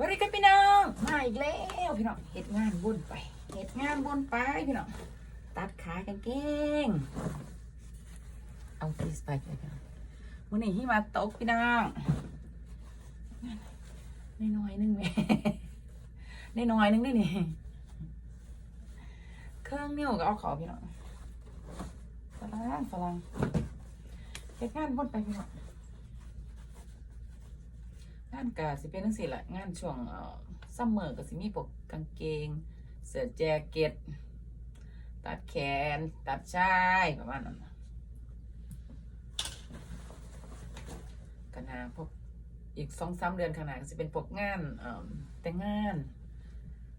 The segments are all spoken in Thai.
วันนี้กันพี่น้องมาอีกแล้วพี่น้องเฮ็ดงานบุญไปเฮ็ดงานบุญไปพี่น้องตัดขากางเกงเอาพีสไปเลยพี่น้องวันนี้ที่มาตกพี่น้องน้อยนึงแม่น้อยนึงได้นี่เครื่องนิ้วก็เอาขอพี่น้องฝรั่งฝรั่งเฮ็ดงานบุญไปพี่น้องานกะสิเป็นทั้งสี่แหละงานช่วงเออซัมเมอร์ก็สิมีพวกกางเกง เสื้อแจ็คเก็ต ตัดแขน ตัดชายประมาณนั้นกันนาพวกอีกสองสามเดือนข้างหน้าก็สิเป็นพวกงานเออแต่งงาน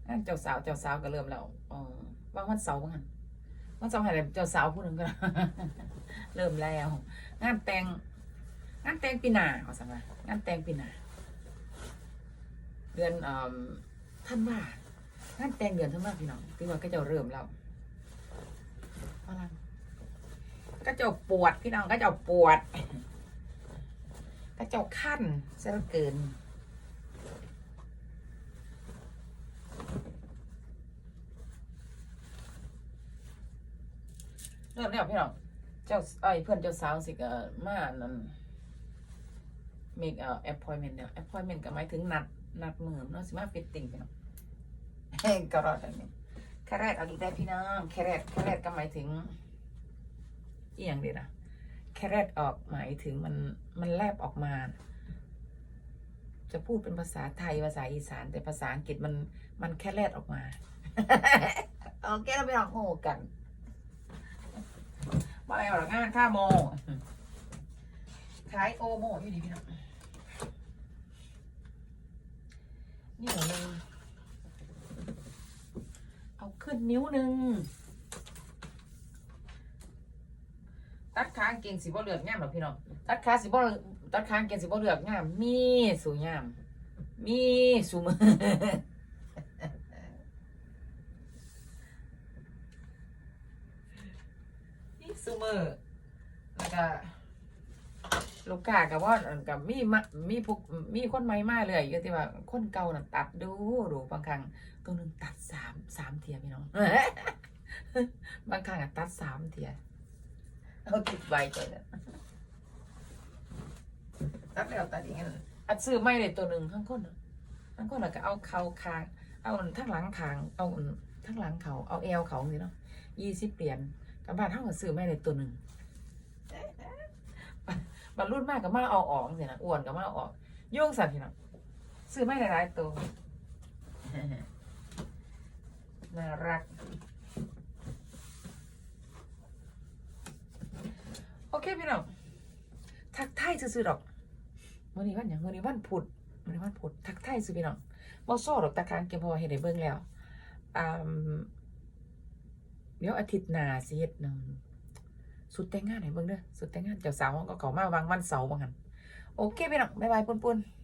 งานเจ้าสาวเจ้าสาวก็เริ่มแล้วเออวางวันเสาร์วันวันเสาร์ให้เจ้าสาวพูดถึงกันเริ่มแล้ว งานแต่งงานแต่งปีหน้าขาสั่งมางานแต่งปีหน้า เดือนท่านว่างานแต่งเดือนท่านว่าพี่น้องที่ว่าก็จะเริ่มแล้วฝรั่งก็จะปวดพี่น้องก็จะปวดก็จะขั้นเสียเกินเริ่มแล้วพี่น้องเจ้าไอ้เพื่อนเจ้าสาวสิกมานั่น make เอ่อ appointment เนี่ย appointment ก็หมายถึงนัด นัดมือเนาะสิมาฟิตติ้งพี่น้องเฮ้ยกรอดอันนี้แค่แรกเอาอีได้พี่น้องแค่แรกแค่แรกก็หมายถึงอีอย่างเดียวนะแค่แรกออกหมายถึงมันมันแลบออกมา จะพูดเป็นภาษาไทยภาษาอีสาน แต่ภาษาอังกฤษมันมันแค่แรกออกมาโอเคเราไปลองโง่กันมาแล้วงานค่าโมขายโอโมอยู่นี่พี่น้อง นี่เหรอเลยเอาขึ้ นิ้วหนึ่งตัดขางเก่งสิบ่เลือกง่ามหรอพี่น้องตัดขาสิบ่ตัดขางเก่งสิบ่เลือกง่าม มีสู่ง่ามมีสู่มือมีสู่มือแล้วก็ ลูกค้ากับว่ากับมีมามีพวกมีคนใหม่มาเลยอยู่ที่ว่าคนเก่าน่ะตัดดูดูบางครั้งตัวหนึงตัดสามสามเทียพี่น้องบางครั้งอะตัดสามเทียเอาติดไว้ตัวเนี่ยตัดแล้วตัดอย่างนั้นอัดซื้อไม่เลยตัวหนึ่งทั้งคนน่ะทั้งคนน่ะก็เอาเข่าคางเอาทั้งหลังคางเอาทั้งหลังเขาเอาเอวเขานี่เนาะยี่สิบเหรียญกับบ้านเท่ากับซื้อไม่เลยตัวหนึ่ง มันรุ่นมากกับมาเอาออกสินะอ้วนกับมาเอาออกยุ่งสัตว์พี่น้องซื้อไม่หลายๆตัวน่ารัก โอเคพี่น้องทักทายซื่อๆดอกวันนี้วันหยังวันนี้วันพุธวันนี้วันพุธทักทายซื่อพี่น้องบ่ซ้อดอกตะคางเก็บพราะว่าเฮ็ดให้เบิ่งแล้วอ่าเดี๋ยวอาทิตย์หน้าสิเฮ็ดหนึง สุดแต่งงานไหนเบิ่งเด้อสุดแต่งงานเจ้าสาวก็เขามาวางวันเสาร์ว่างั้นโอเคพี่น้องบ๊ายบายปุ้นๆ